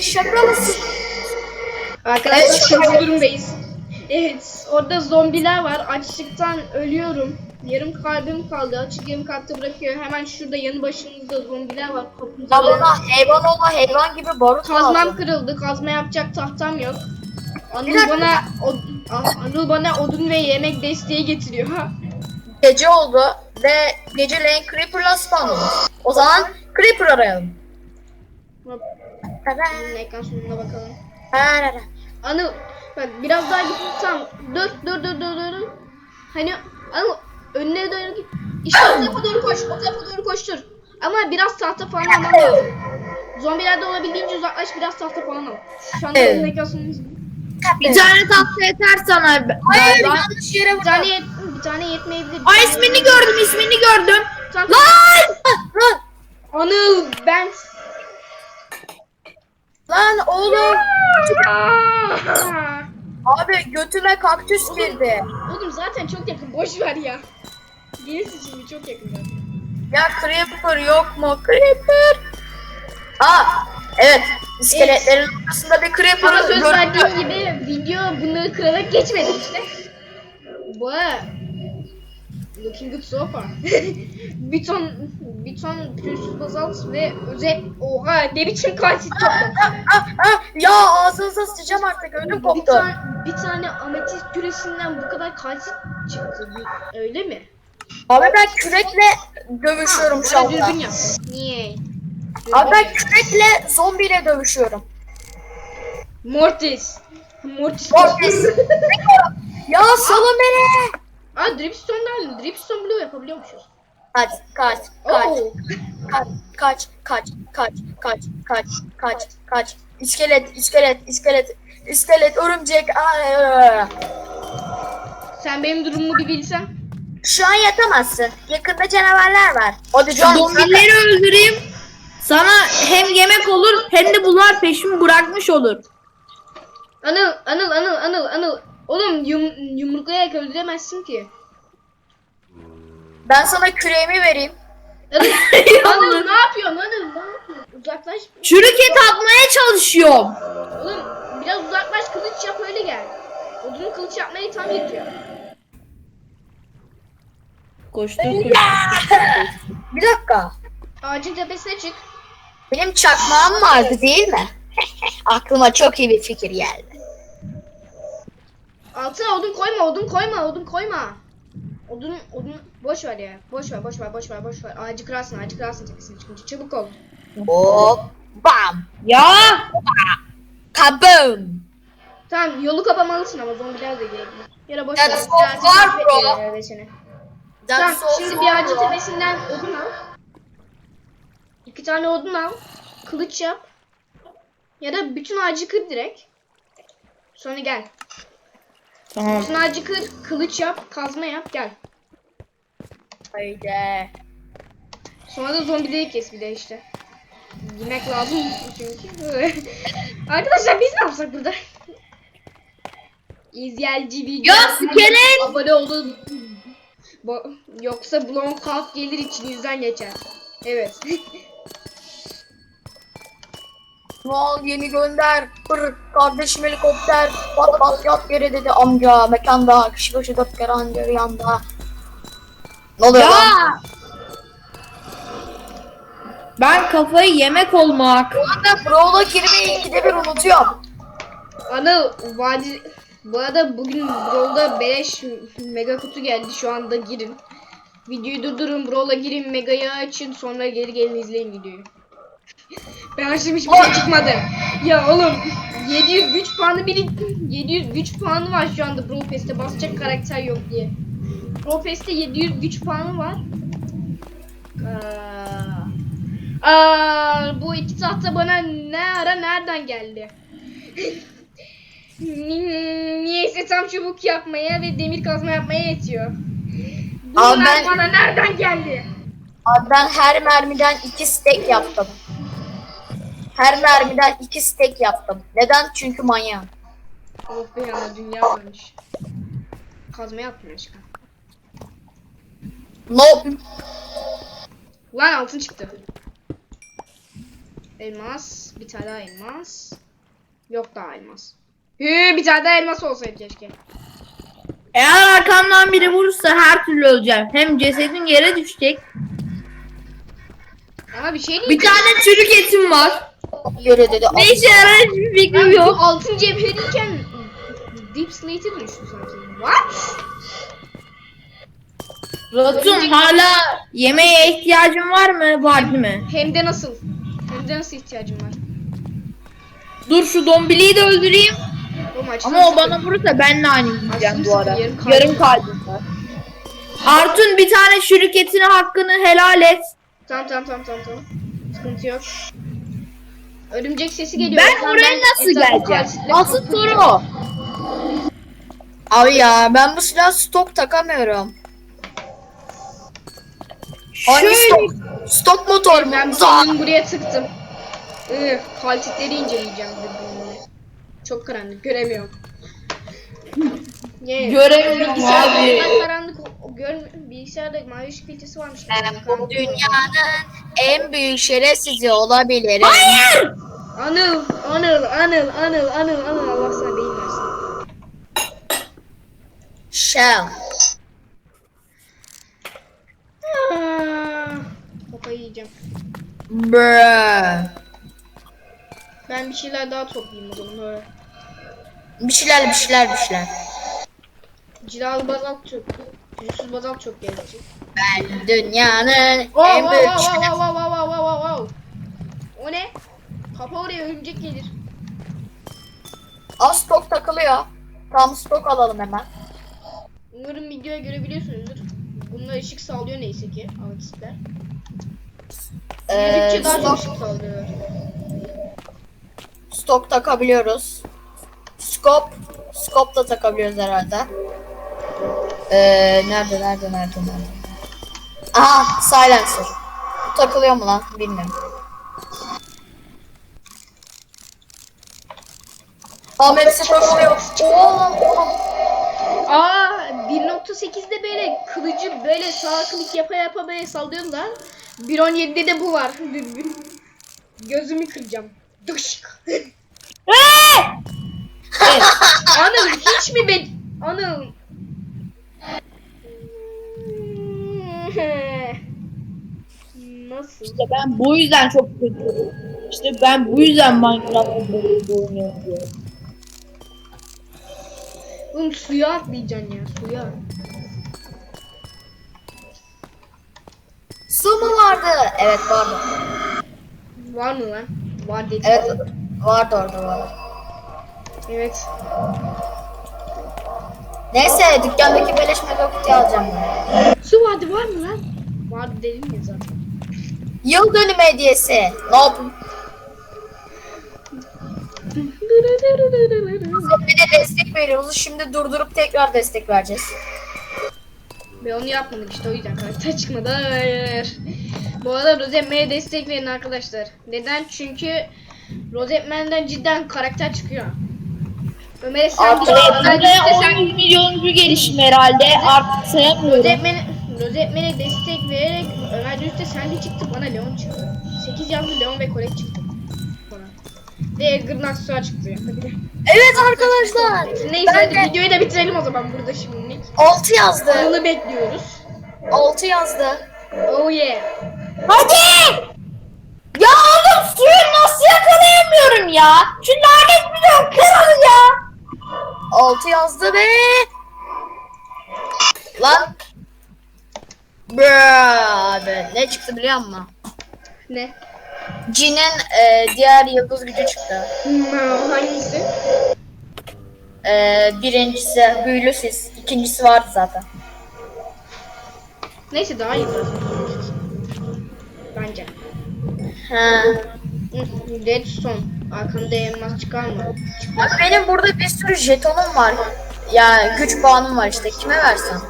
şaka mısın? Arkadaşlar Evet. şok durumdayız. Evet orada zombiler var. Açlıktan ölüyorum. Yarım kalbim kaldı. Açık yarım kalpte bırakıyor. Hemen şurada yanı başımızda zombiler var. Kapımıza bana hayvan olma hayvan gibi barut Kazmam lazım. kırıldı. Kazma yapacak tahtam yok. Anıl bana od- A- Anıl bana odun ve yemek desteği getiriyor. Gece oldu ve geceleyin Creeper'la spawnladık. O zaman Creeper arayalım. Bunun ekran sonuna bakalım. Anıl bak biraz daha git tamam. Dur dur dur dur dur. Hani Anıl önüne doğru git. İşte o tarafa doğru koş. O tarafa doğru koştur. Ama biraz tahta falan alman lazım. Zombilerden olabildiğince uzaklaş biraz tahta falan al. Şu anda Evet. ekran izliyorum. Bir tane tatlı yeter sana. Hayır galiba. yanlış yere Bir vurdum. tane, yet bir tane yetmeyebilir. bir tane ismini gördüm ismini gördüm. Lan! Lan! Anıl ben. Lan oğlum! Abi götüme kaktüs girdi. Oğlum zaten çok yakın. Boş ver ya. Gerisi şimdi çok yakın. Ya Creeper yok mu? Creeper! Aa! Evet. İskeletlerin ortasında bir Creeper Sana söz göründü. verdiğim gibi video bunları kırarak geçmedi işte. Bu Looking good so far. bir ton, bir ton pürüzsüz bazalt ve özel... Oha ne biçim kalsit toplamış. Ah, ah, ya ağzınıza sıçacağım artık ödüm Bir, koptu. tane, bir tane ametist küresinden bu kadar kalsit çıktı. Öyle mi? Abi ben kürekle dövüşüyorum şu Bana anda. dürbün yap. Niye? Abi ben kürekle zombiyle dövüşüyorum. Mortis. Mortis. Mortis. ya salın beni. Aa dripstone'dan dripstone blue yapabiliyormuşuz. Kaç, kaç, kaç, kaç, kaç, kaç, kaç, kaç, kaç, kaç, kaç. İskelet, iskelet, iskelet, iskelet, örümcek. Sen benim durumumu bir bilsen. Şu an yatamazsın. Yakında canavarlar var. Hadi can. Zombileri öldüreyim. Sana hem yemek olur hem de bunlar peşimi bırakmış olur. Anıl, Anıl, Anıl, Anıl, Anıl. Oğlum yum, yumruklayarak öldüremezsin ki. Ben sana küreğimi vereyim. Anıl, ne yapıyorsun Anıl? Ne yapıyorsun? Uzaklaş. Çürük et atmaya çalışıyorum. Oğlum biraz uzaklaş kılıç yap öyle gel. Odunun kılıç yapmaya tam yetiyor. Koştur koştur. Bir dakika. Ağacın tepesine çık. Benim çakmağım vardı değil mi? Aklıma çok iyi bir fikir geldi. Altına odun koyma, odun koyma, odun koyma. Odun, odun boş ver ya. Boş ver, boş ver, boş ver, boş ver. Ağacı kırarsın, ağacı kırarsın tepesine çıkınca. Çabuk ol. Hop. Bam. Ya Kabım. Tamam, yolu kapamalısın ama zombiler de gelebilir. Ya da boş ver. soğuk var takip bro. Tamam, şimdi bir ağacın tepesinden odun al. İki tane odun al. Kılıç yap. Ya da bütün ağacı kır direkt. Sonra gel. Tamam. Ağacı kır, kılıç yap, kazma yap, gel. Haydi. Sonra da zombileri kes bir de işte. Yemek lazım çünkü. Arkadaşlar biz ne yapsak burada? İzleyici bir Ya iskelet. abone olun. Bo- Yoksa Blonk Halk gelir içinizden geçer. Evet. Mal yeni gönder. Pır, kardeşim helikopter. Pat pat yat yere dedi amca. Mekanda. Kişi başı dört kere anca yanda. Ne oluyor lan? Ya. Ben kafayı yemek olmak. Bu arada Brawl'a girmeyi ikide bir unutuyorum. Anıl vadi bu arada bugün Brawl'da beleş mega kutu geldi şu anda girin. Videoyu durdurun Brawl'a girin megayı açın sonra geri gelin izleyin videoyu. Ben açtım hiçbir şey çıkmadı. Ya oğlum 700 güç puanı biri 700 güç puanı var şu anda Brawl Pass'te basacak karakter yok diye. Brawl Pass'te 700 güç puanı var. Aa, aa, bu iki tahta bana ne ara nereden geldi? Niyeyse tam çubuk yapmaya ve demir kazma yapmaya yetiyor. Abi Bunlar ben- bana nereden geldi? Abi ben her mermiden iki stack yaptım. Her mermiden iki stack yaptım. Neden? Çünkü manyağım. Oh be ama dünya varmış. Kazma yapmıyor çıkan. Nope. Lan altın çıktı. Elmas. Bir tane daha elmas. Yok daha elmas. Hü, bir tane daha elmas olsaydı keşke. Eğer arkamdan biri vurursa her türlü öleceğim. Hem cesedin yere düşecek. Ama bir şey değil. Bir tane çürük etim var. Göre dedi. Ne işe yarar hiçbir fikrim Ben bu yok. altın cevheriyken Deep Slate'e dönüştü sanki. What? Ratum hala yemeğe ihtiyacın var mı? Var değil mi? Hem de nasıl? Hem de nasıl ihtiyacım var? Dur şu dombiliyi de öldüreyim. Oğlum Ama o bana vurursa ben de aynı gideceğim bu ara. yarım kalbim. Yarım kalbim var. Artun bir tane şirketine hakkını helal et. Tamam tamam tamam tamam tamam. Sıkıntı yok. Örümcek sesi geliyor. Ben Tamam, oraya nasıl etrafı geleceğim? Asıl soru o. Abi ya ben bu silah stok takamıyorum. Hangi Şöyle stok? Stok motor mu? Ben Zaa! buraya tıktım. Üh, kaltitleri inceleyeceğim birbirine. Çok karanlık göremiyorum. Yeah. göremiyorum Bilgisayarda abi. ben karanlık o- o gör bilgisayarda mavi ışık filtresi varmış. Ben Karanlık bu dünyanın en büyük şerefsizi olabilirim. Hayır! Anıl, Anıl, Anıl, Anıl, Anıl, Anıl Allah sana beyin versin. Shell. Ah, Kafayı yiyeceğim. Bruh. Ben bir şeyler daha toplayayım o zaman. Öyle. Bir şeyler bir şeyler bir şeyler. Cilalı bazalt çok, pürüzsüz bazalt çok gelecek. Ben dünyanın Wow, en büyük wow, wow, şerefsizi. wow, wow, wow, wow, wow. O ne? Kapa oraya örümcek gelir. Az stok takılıyor. Tam stok alalım hemen. Umarım videoya görebiliyorsunuzdur. Bunlar ışık sağlıyor neyse ki amatistler. Ee, daha çok stok, ışık sağlıyorlar. stok takabiliyoruz. Scope. Scope da takabiliyoruz herhalde. Ee, nerede nerede nerede nerede? Aha silencer. Bu takılıyor mu lan? Bilmiyorum. Hepsi takılıyor. Oğlum oğlum. Aa 1.8'de böyle kılıcı böyle sağ klik yapa yapa böyle sallıyorsun lan. 1.17'de de bu var. Gözümü kıracağım. Dışk. Hey! Anıl hiç mi be... Anıl. Nasıl? İşte ben bu yüzden çok kötü. İşte ben bu yüzden oyun yapıyorum. Oğlum suya atlayacaksın ya suya. Su mu vardı? Evet vardı. Var mı lan? Var dedim. Evet vardı orada vardı. Evet. Neyse dükkandaki beleş mega kutuyu alacağım ben. Su vardı var mı lan? Vardı dedim ya zaten. Yıl dönümü hediyesi. Ne yapayım? De destek veriyoruz. Şimdi durdurup tekrar destek vereceğiz. Ve onu yapmadık işte o yüzden karakter çıkmadı. Hayır. Bu arada Rosetman'e destek verin arkadaşlar. Neden? Çünkü Rosetman'den cidden karakter çıkıyor. Ömer'e sen git. evet, Ömer Buraya işte sen 10 milyoncu gelişim herhalde. Artık sayamıyorum. Rosetman'e destek vererek Ömer üstte sen de çıktı bana Leon çıktı. 8 yazdı Leon ve Colette çıktı. Ve Edgar'ın aksesuar çıktı. Evet arkadaşlar. Neyse Ben hadi de- videoyu da bitirelim o zaman burada şimdilik. 6 yazdı. Anıl'ı bekliyoruz. 6 yazdı. Oh yeah. Hadi! Ya oğlum suyu nasıl yakalayamıyorum ya? Şu lanet bir kırıl ya. 6 yazdı be. Lan. Abi. Ne çıktı biliyor musun? Ne? Jin'in e, diğer yıldız gücü çıktı. Hmm, hangisi? E, birincisi büyülü sis. İkincisi vardı zaten. Neyse daha iyi. Bence. Ha. Redstone. Arkamda elmas çıkar mı? Çıkmaz. Abi benim burada bir sürü jetonum var. Ya güç puanım var işte. Kime versem?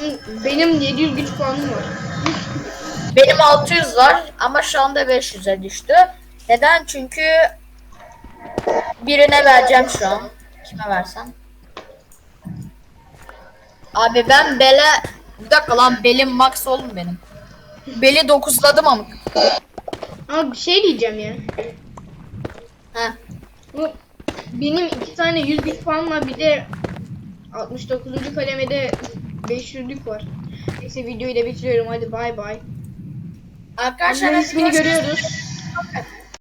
Hı, Benim 700 güç puanım var. Benim 600 var ama şu anda 500'e düştü. Neden? Çünkü birine vereceğim şu an. Kime versem? Abi ben bele... Bir dakika lan belim max oğlum benim. Beli 9'ladım ama. Ama bir şey diyeceğim ya. Ha. Bu benim iki tane 100 güç puan var bir de 69. kademede 500'lük var. Neyse videoyu da bitiriyorum hadi bay bay. Arkadaşlar ismini görüyoruz.